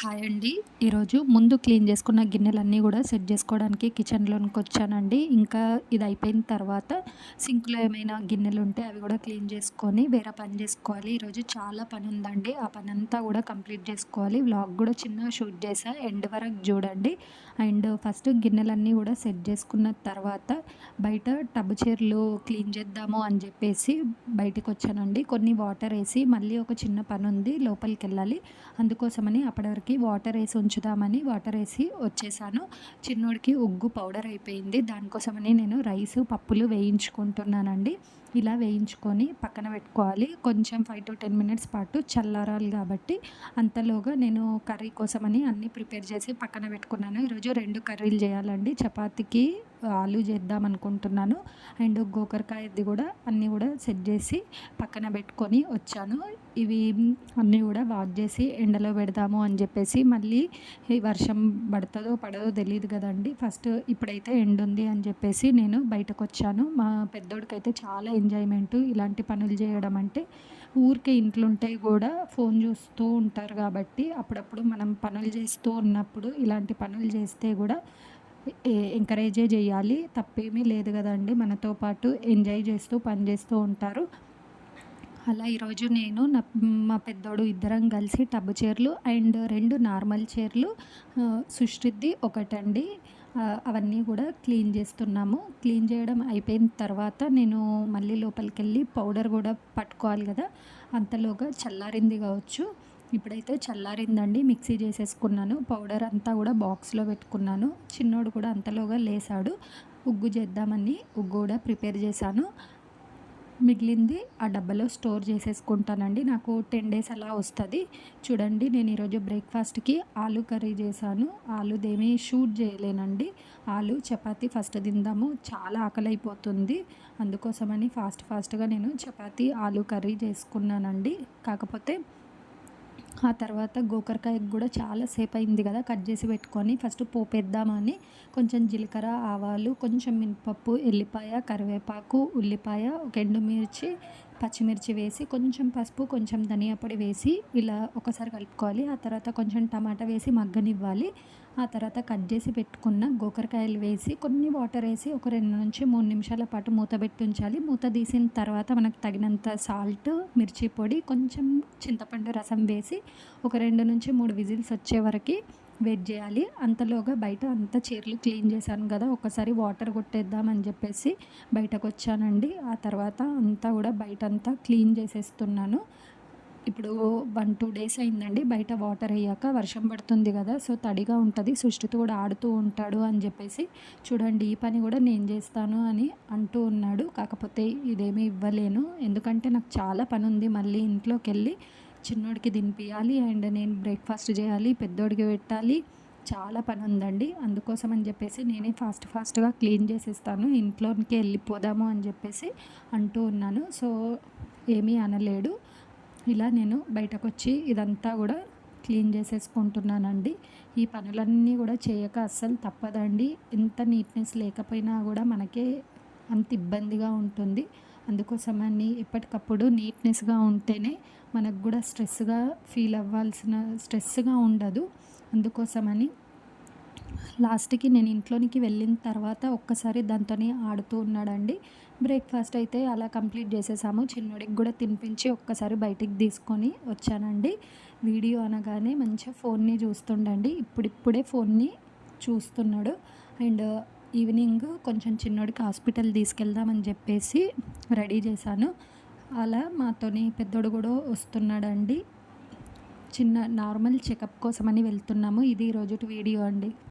Hi అండి. ఈరోజు ముందు క్లీన్ చేసుకున్న గిన్నెలన్నీ కూడా సెట్ చేసుకోవడానికి కిచెన్లోనికి వచ్చానండి. ఇంకా ఇది అయిపోయిన తర్వాత సింక్లో ఏమైనా గిన్నెలు ఉంటే అవి కూడా క్లీన్ చేసుకొని వేరే పని చేసుకోవాలి. ఈరోజు చాలా పని ఉందండి. ఆ పని అంతా కూడా కంప్లీట్ చేసుకోవాలి. వ్లాగ్ కూడా చిన్న షూట్ చేసా. ఎండ్ వరకు చూడండి. అండ్ ఫస్ట్ గిన్నెలన్నీ కూడా సెట్ చేసుకున్న తర్వాత బయట టబ్ చీరలు క్లీన్ చేద్దాము అని చెప్పేసి బయటకు వచ్చానండి. కొన్ని వాటర్ వేసి మళ్ళీ ఒక చిన్న పని ఉంది. లోపలికి వెళ్ళాలి. అందుకోసమని అప్పటివరకు వాటర్కి వాటర్ వేసి ఉంచుదామని వాటర్ వేసి వచ్చేసాను. చిన్నోడికి ఉగ్గు పౌడర్ అయిపోయింది. దానికోసమని నేను రైస్ పప్పులు వేయించుకుంటున్నానండి. ఇలా వేయించుకొని పక్కన పెట్టుకోవాలి. కొంచెం ఫైవ్ టు టెన్ మినిట్స్ పాటు చల్లారాలి కాబట్టి అంతలోగా నేను కర్రీ కోసమని అన్నీ ప్రిపేర్ చేసి పక్కన పెట్టుకున్నాను. ఈరోజు రెండు కర్రీలు చేయాలండి. చపాతీకి ఆలు చేద్దాం అనుకుంటున్నాను. అండ్ గోకరకాయది కూడా అన్నీ కూడా సెట్ చేసి పక్కన పెట్టుకొని వచ్చాను. ఇవి అన్నీ కూడా వాష్ చేసి ఎండలో పెడదాము అని చెప్పేసి మళ్ళీ వర్షం పడుతుందో పడదో తెలియదు కదండి. ఫస్ట్ ఇప్పుడైతే ఎండ ఉంది అని చెప్పేసి నేను బయటకు వచ్చాను. మా పెద్దోడికైతే చాలా ఎంజాయ్మెంట్ ఇలాంటి పనులు చేయడం అంటే ఊరికే ఇంట్లో ఉంటే కూడా ఫోన్ చూస్తూ ఉంటారు కాబట్టి అప్పుడప్పుడు మనం పనులు చేస్తూ ఉన్నప్పుడు ఇలాంటి పనులు చేస్తే కూడా ఎంకరేజే చేయాలి తప్పేమీ లేదు కదండి. మనతో పాటు ఎంజాయ్ చేస్తూ పని చేస్తూ ఉంటారు. అలా ఈరోజు నేను నా మా పెద్దోడు ఇద్దరం కలిసి టబ్ చీరలు అండ్ రెండు నార్మల్ చీరలు సుష్టిద్ది ఒకటండి. అవన్నీ కూడా క్లీన్ చేస్తున్నాము. క్లీన్ చేయడం అయిపోయిన తర్వాత నేను మళ్ళీ లోపలికి వెళ్ళి పౌడర్ కూడా పట్టుకోవాలి కదా. అంతలోగా చల్లారింది కావచ్చు. ఇప్పుడైతే చల్లారిందండి మిక్సీ చేసేసుకున్నాను. పౌడర్ అంతా కూడా బాక్స్లో పెట్టుకున్నాను. చిన్నోడు కూడా అంతలోగా లేసాడు. ఉగ్గు చేద్దామని ఉగ్గు కూడా ప్రిపేర్ చేశాను. మిగిలింది ఆ డబ్బాలో స్టోర్ చేసేసుకుంటానండి. నాకు టెన్ డేస్ అలా వస్తుంది. చూడండి నేను ఈరోజు బ్రేక్ఫాస్ట్కి ఆలు కర్రీ చేశాను. ఆలుదేమీ షూట్ చేయలేనండి. ఆలు చపాతీ ఫస్ట్ తిందాము. చాలా ఆకలి అయిపోతుంది అందుకోసమని ఫాస్ట్ ఫాస్ట్గా నేను చపాతీ ఆలు కర్రీ చేసుకున్నానండి. కాకపోతే ఆ తర్వాత గోకరకాయకు కూడా చాలా సేపు అయింది కదా కట్ చేసి పెట్టుకొని ఫస్ట్ పోపేద్దామని కొంచెం జీలకర్ర ఆవాలు కొంచెం మినపప్పు ఎల్లిపాయ కరివేపాకు ఉల్లిపాయ ఒక ఎండుమిర్చి పచ్చిమిర్చి వేసి కొంచెం పసుపు కొంచెం ధనియా పొడి వేసి ఇలా ఒకసారి కలుపుకోవాలి. ఆ తర్వాత కొంచెం టమాటా వేసి మగ్గనివ్వాలి. ఆ తర్వాత కట్ చేసి పెట్టుకున్న గోకరకాయలు వేసి కొన్ని వాటర్ వేసి ఒక రెండు నుంచి మూడు నిమిషాల పాటు మూత పెట్టి ఉంచాలి. మూత తీసిన తర్వాత మనకు తగినంత సాల్ట్ మిర్చి పొడి కొంచెం చింతపండు రసం వేసి ఒక రెండు నుంచి మూడు విజిల్స్ వచ్చే వరకు వెయిట్ చేయాలి. అంతలోగా బయట అంతా చీరలు క్లీన్ చేశాను కదా ఒకసారి వాటర్ కొట్టేద్దామని చెప్పేసి బయటకు వచ్చానండి ఆ తర్వాత అంతా కూడా బయట అంతా క్లీన్ చేసేస్తున్నాను. ఇప్పుడు వన్ టూ డేస్ అయిందండి బయట వాటర్ అయ్యాక వర్షం పడుతుంది కదా సో తడిగా ఉంటుంది సృష్టితో కూడా ఆడుతూ ఉంటాడు అని చెప్పేసి చూడండి ఈ పని కూడా నేను చేస్తాను అని అంటూ ఉన్నాడు. కాకపోతే ఇదేమీ ఇవ్వలేను. ఎందుకంటే నాకు చాలా పని ఉంది మళ్ళీ ఇంట్లోకి వెళ్ళి చిన్నోడికి తినిపించాలి అండ్ నేను బ్రేక్ఫాస్ట్ చేయాలి పెద్దోడికి పెట్టాలి. చాలా పని ఉందండి అందుకోసం అని చెప్పేసి నేనే ఫాస్ట్ ఫాస్ట్గా క్లీన్ చేసేస్తాను. ఇంట్లోకి వెళ్ళిపోదాము అని చెప్పేసి అంటూ ఉన్నాను. సో ఏమీ అనలేడు. ఇలా నేను బయటకు వచ్చి ఇదంతా కూడా క్లీన్ చేసేసుకుంటున్నానండి. ఈ పనులన్నీ కూడా చేయక అస్సలు తప్పదండి. ఎంత నీట్నెస్ లేకపోయినా కూడా మనకే అంత ఇబ్బందిగా ఉంటుంది. అందుకోసం అన్ని ఎప్పటికప్పుడు నీట్నెస్గా ఉంటేనే మనకు కూడా స్ట్రెస్గా ఫీల్ అవ్వాల్సిన స్ట్రెస్గా ఉండదు. అందుకోసమని లాస్ట్కి నేను ఇంట్లోనికి వెళ్ళిన తర్వాత ఒక్కసారి దాంతోనే ఆడుతూ ఉన్నాడండి. బ్రేక్ఫాస్ట్ అయితే అలా కంప్లీట్ చేసేసాము. చిన్నోడికి కూడా తినిపించి ఒక్కసారి బయటికి తీసుకొని వచ్చానండి. వీడియో అనగానే మంచిగా ఫోన్ని చూస్తుండండి. ఇప్పుడిప్పుడే ఫోన్ని చూస్తున్నాడు. అండ్ ఈవినింగ్ కొంచెం చిన్నోడికి హాస్పిటల్ తీసుకెళ్దామని చెప్పేసి రెడీ చేశాను. అలా మాతోని పెద్దోడు కూడా వస్తున్నాడండి. చిన్న నార్మల్ చెకప్ కోసమని వెళ్తున్నాము. ఇది ఈరోజు వీడియో అండి.